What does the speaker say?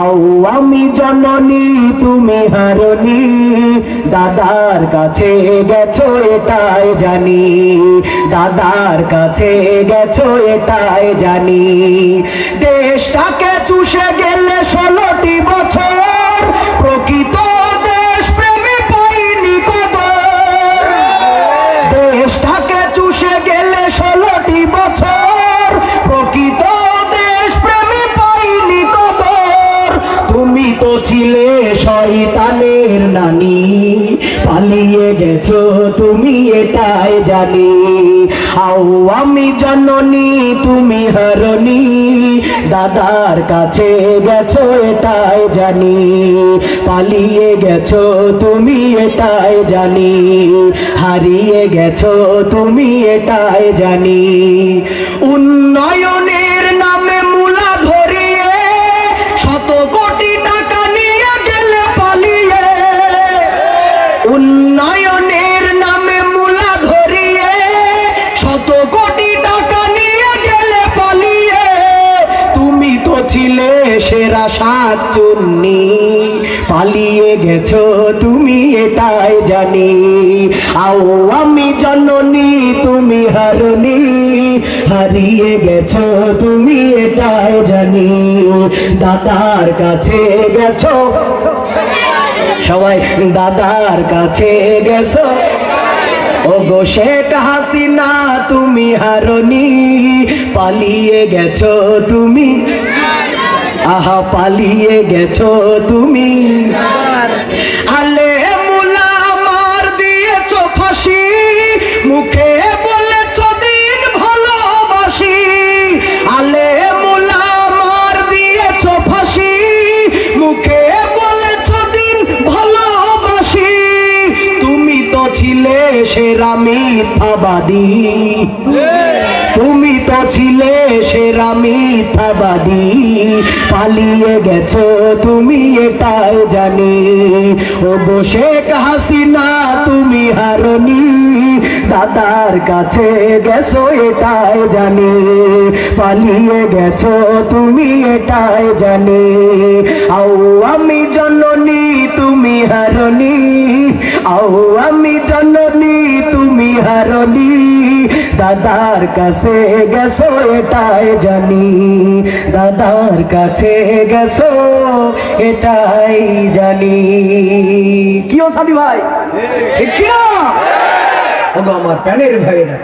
আও আমি জননী, তুমি হারনি দাদার কাছে গেছো, এটাই জানি। দাদার কাছে গেছো, এটাই জানি। দেশটাকে চুষে গেলে ষোলোটি বছর শয়তানের নানি, পালিয়ে গেছো তুমি এটাই জানি। আও আমি জননী, তুমি হারনি দাদার কাছে গেছো এটাই জানি। পালিয়ে গেছো তুমি এটাই জানি। হারিয়ে গেছো তুমি এটাই জানি। উন্নয়নের সাত চুন্নি পালিয়ে গেছো তুমি এটাই জানি। আও আমি জননী, তুমি হারনি হারিয়ে গেছো তুমি এটাই জানি। দাদার কাছে গেছো, সবাই দাদার কাছে গেছো। ও গো শেখ হাসিনা, তুমি হারনি পালিয়ে গেছো তুমি আহা, পালিয়ে গেছো তুমি। আলে মুলা মার দিয়েছ ফাঁসি। মুখে বলেছ দিন ভালোবাসি। আলে মুলা মার দিয়েছ ফাঁসি। মুখে বলেছ দিন ভালোবাসি। তুমি তো ছিলে সেরা মিথ্যাবাদী তুমি তো ছিলে সেরা মিথ্যাবাদী, পালিয়ে গেছো তুমি এটাই জানি। ও শেখ হাসিনা, তুমি হারনি, দাদার কাছে গেছো এটাই জানি। পালিয়ে গেছো তুমি এটাই জানি। আও আমি জননী, তুমি হারনি। আও আমি জননী, তুমি হারনি। দাদার কাছে গেছো এটাই জানি। দাদার কাছে গেছো এটাই জানি। কিও সাদি ভাই? ঠিক কিনা? ওগো আমার প্যানের ভাইরা